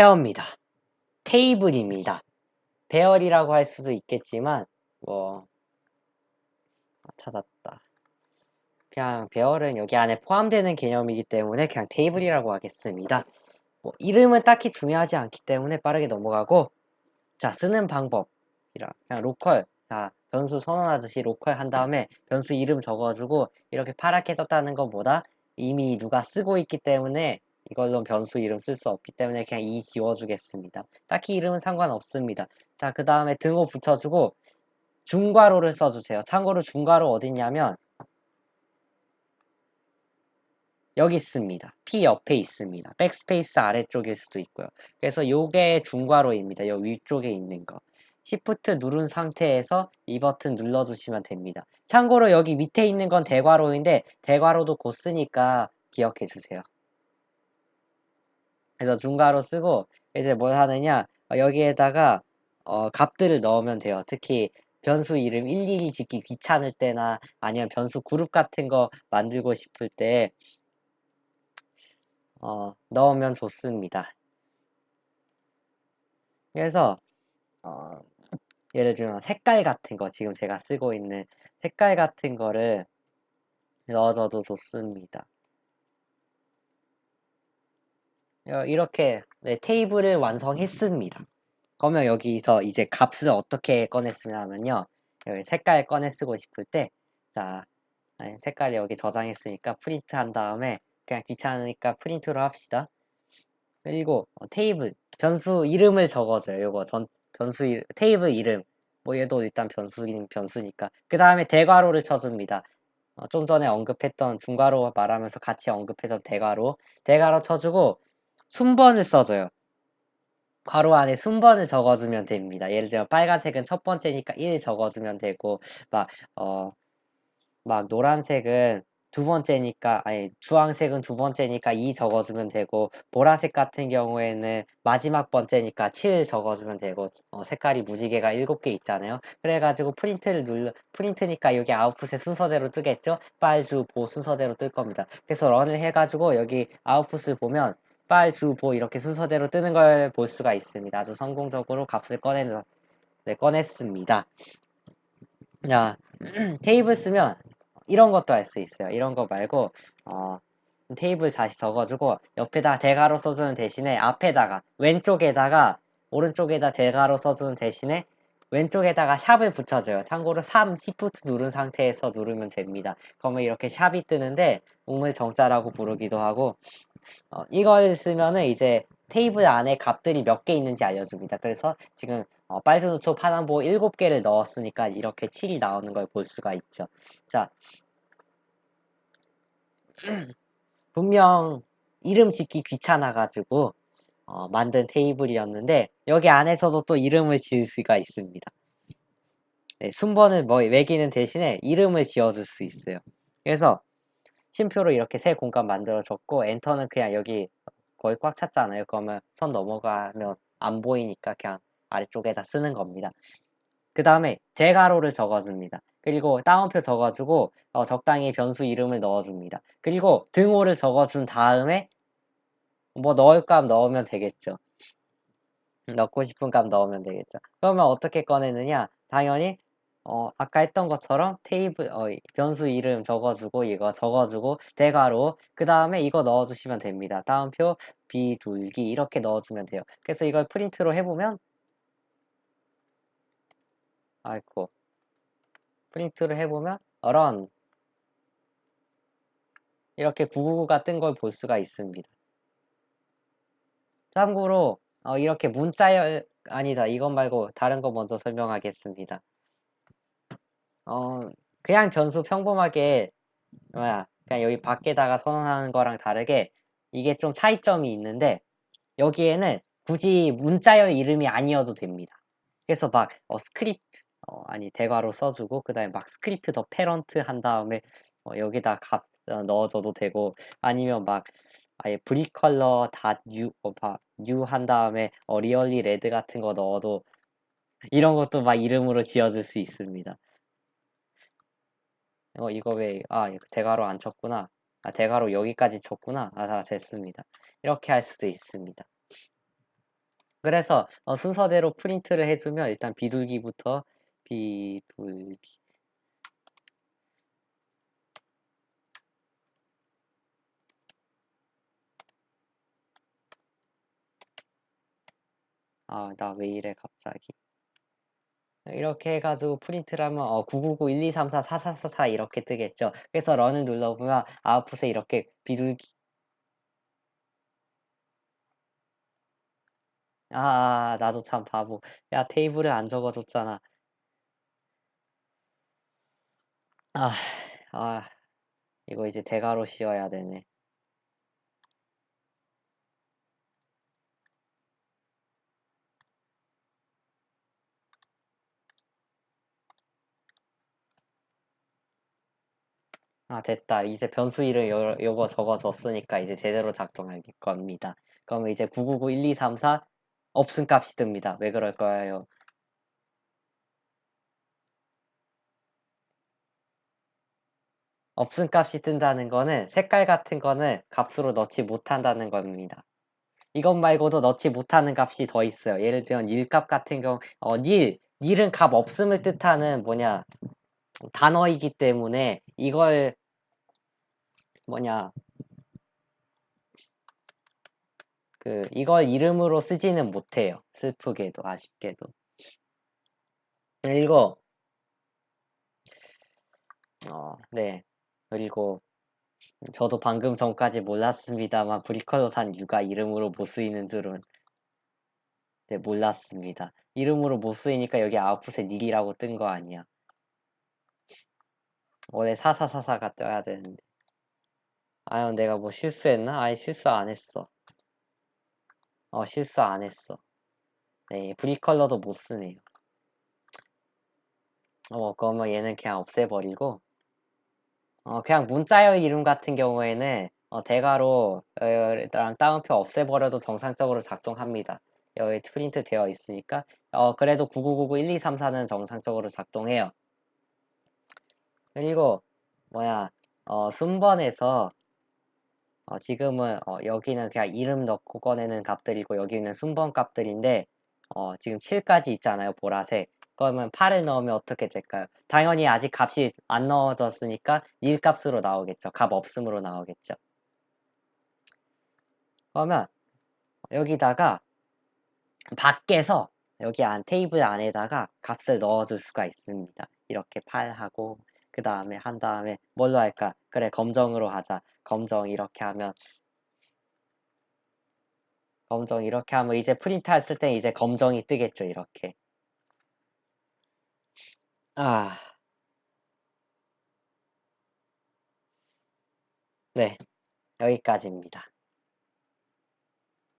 페어입니다. 테이블입니다. 배열이라고 할 수도 있겠지만 뭐 아, 찾았다. 그냥 배열은 여기 안에 포함되는 개념이기 때문에 그냥 테이블이라고 하겠습니다. 뭐 이름은 딱히 중요하지 않기 때문에 빠르게 넘어가고 자 쓰는 방법 그냥 로컬 자 변수 선언하듯이 로컬 한 다음에 변수 이름 적어주고 이렇게 파랗게 떴다는 것보다 이미 누가 쓰고 있기 때문에 이걸로 변수 이름 쓸 수 없기 때문에 그냥 이 지워주겠습니다. 딱히 이름은 상관없습니다. 자, 그 다음에 등호 붙여주고 중괄호를 써주세요. 참고로 중괄호 어딨냐면 여기 있습니다. P 옆에 있습니다. 백스페이스 아래쪽일 수도 있고요. 그래서 요게 중괄호입니다. 요 위쪽에 있는 거. Shift 누른 상태에서 이 버튼 눌러주시면 됩니다. 참고로 여기 밑에 있는 건 대괄호인데 대괄호도 곧 쓰니까 기억해 주세요. 그래서 중괄호 쓰고 이제 뭘 하느냐 어, 여기에다가 어, 값들을 넣으면 돼요. 특히 변수 이름 일일이 짓기 귀찮을 때나 아니면 변수 그룹 같은 거 만들고 싶을 때 어, 넣으면 좋습니다. 그래서 어, 예를 들면 색깔 같은 거 지금 제가 쓰고 있는 색깔 같은 거를 넣어줘도 좋습니다. 어, 이렇게 네, 테이블을 완성했습니다. 그러면 여기서 이제 값을 어떻게 꺼냈으냐면요. 여기 색깔 꺼내 쓰고 싶을 때, 자, 색깔 여기 저장했으니까 프린트 한 다음에 그냥 귀찮으니까 프린트로 합시다. 그리고 어, 테이블, 변수 이름을 적어줘요. 요거 전, 변수, 이, 테이블 이름. 뭐 얘도 일단 변수인 변수니까. 그 다음에 대괄호를 쳐줍니다. 어, 좀 전에 언급했던 중괄호 말하면서 같이 언급했던 대괄호. 대괄호 쳐주고, 순번을 써줘요. 괄호 안에 순번을 적어주면 됩니다. 예를 들면 빨간색은 첫 번째니까 1 적어주면 되고 막 어, 막 노란색은 두 번째니까 아니 주황색은 두 번째니까 2 적어주면 되고 보라색 같은 경우에는 마지막 번째니까 7 적어주면 되고 어, 색깔이 무지개가 7개 있잖아요. 그래가지고 프린트를 눌러 프린트니까 여기 아웃풋의 순서대로 뜨겠죠? 빨주 보 순서대로 뜰 겁니다. 그래서 런을 해가지고 여기 아웃풋을 보면 빨, 주, 보 이렇게 순서대로 뜨는 걸 볼 수가 있습니다. 아주 성공적으로 값을 꺼내, 네, 꺼냈습니다. 자, 테이블 쓰면 이런 것도 할 수 있어요. 이런 거 말고 어, 테이블 다시 적어주고 옆에다 대괄호 써주는 대신에 앞에다가 왼쪽에다가 오른쪽에다 대괄호 써주는 대신에 왼쪽에다가 샵을 붙여줘요. 참고로 3 시프트 누른 상태에서 누르면 됩니다. 그러면 이렇게 샵이 뜨는데 우물 정자라고 부르기도 하고 어, 이걸 쓰면은 이제 테이블 안에 값들이 몇 개 있는지 알려줍니다. 그래서 지금 어, 빨주노초 파남보 7개를 넣었으니까 이렇게 7이 나오는 걸 볼 수가 있죠. 자, 분명 이름 짓기 귀찮아가지고 어, 만든 테이블이었는데 여기 안에서도 또 이름을 지을 수가 있습니다. 네, 순번을 뭐 매기는 대신에 이름을 지어줄 수 있어요. 그래서 심표로 이렇게 새 공간 만들어줬고 엔터는 그냥 여기 거의 꽉 찼잖아요. 그러면 선 넘어가면 안 보이니까 그냥 아래쪽에다 쓰는 겁니다. 그 다음에 대괄호를 적어줍니다. 그리고 다운표 적어주고 어, 적당히 변수 이름을 넣어줍니다. 그리고 등호를 적어준 다음에 뭐 넣을 값 넣으면 되겠죠. 넣고 싶은 값 넣으면 되겠죠. 그러면 어떻게 꺼내느냐? 당연히 어, 아까 했던 것처럼 테이블, 어, 변수 이름 적어주고, 이거 적어주고, 대괄호, 그 다음에 이거 넣어주시면 됩니다. 다음표, 비둘기, 이렇게 넣어주면 돼요. 그래서 이걸 프린트로 해보면, 아이고, 프린트를 해보면, run. 이렇게 999가 뜬 걸 볼 수가 있습니다. 참고로, 어, 이렇게 문자 열, 아니다. 이것 말고 다른 거 먼저 설명하겠습니다. 어, 그냥 변수 평범하게, 뭐야, 그냥 여기 밖에다가 선언하는 거랑 다르게 이게 좀 차이점이 있는데, 여기에는 굳이 문자열 이름이 아니어도 됩니다. 그래서 막, 어, 스크립트, 어, 아니, 대괄호 써주고, 그 다음에 막 스크립트 더 패런트 한 다음에, 어, 여기다 값 어, 넣어줘도 되고, 아니면 막, 아예 브리컬러 닷 유, 어, 유한 다음에, 어, 리얼리 레드 같은 거 넣어도, 이런 것도 막 이름으로 지어줄 수 있습니다. 어, 이거 왜, 아, 대괄호 안 쳤구나. 아, 대괄호 여기까지 쳤구나. 아, 다 됐습니다. 이렇게 할 수도 있습니다. 그래서 어, 순서대로 프린트를 해주면 일단 비둘기부터 비둘기 아 나 왜 이래 갑자기. 이렇게 해가지고 프린트를 하면 어, 999-1234-4444 이렇게 뜨겠죠. 그래서 런을 눌러보면 아웃풋에 이렇게 비둘기 아 나도 참 바보. 야 테이블을 안 적어줬잖아. 아, 아 이거 이제 대가로 씌워야 되네 아 됐다. 이제 변수 이름 요, 요거 적어줬으니까 이제 제대로 작동할 겁니다. 그러면 이제 999-1234 없음 값이 뜹니다. 왜 그럴 거예요? 없음 값이 뜬다는 거는 색깔 같은 거는 값으로 넣지 못한다는 겁니다. 이것 말고도 넣지 못하는 값이 더 있어요. 예를 들면 닐값 같은 경우 어, 닐 닐은 값 없음을 뜻하는 뭐냐 단어이기 때문에 이걸 뭐냐 그 이걸 이름으로 쓰지는 못해요. 슬프게도 아쉽게도. 그리고 어, 네. 그리고 저도 방금 전까지 몰랐습니다만 브리컬러산 유가 이름으로 못 쓰이는 줄은 네, 몰랐습니다. 이름으로 못 쓰이니까 여기 아웃풋에 닐이라고 뜬 거 아니야. 원래 사사사사가 떠야 되는데. 아유, 내가 뭐 실수했나? 아예 실수 안 했어. 어, 실수 안 했어. 네, 브리컬러도 못 쓰네요. 어, 그러면 얘는 그냥 없애버리고, 어, 그냥 문자의 이름 같은 경우에는, 어, 대가로, 어, 랑 따옴표 없애버려도 정상적으로 작동합니다. 여기 프린트 되어 있으니까, 어, 그래도 9999-1234는 정상적으로 작동해요. 그리고, 뭐야, 어, 순번에서, 어, 지금은, 어, 여기는 그냥 이름 넣고 꺼내는 값들이고, 여기는 순번 값들인데, 어, 지금 7까지 있잖아요, 보라색. 그러면 8을 넣으면 어떻게 될까요? 당연히 아직 값이 안 넣어졌으니까 1값으로 나오겠죠. 값 없음으로 나오겠죠. 그러면 여기다가 밖에서 여기 안 테이블 안에다가 값을 넣어줄 수가 있습니다. 이렇게 8하고 그 다음에 한 다음에 뭘로 할까? 그래 검정으로 하자. 검정 이렇게 하면 검정 이렇게 하면 이제 프린트 했을 때 이제 검정이 뜨겠죠. 이렇게 아, 네. 여기까지입니다.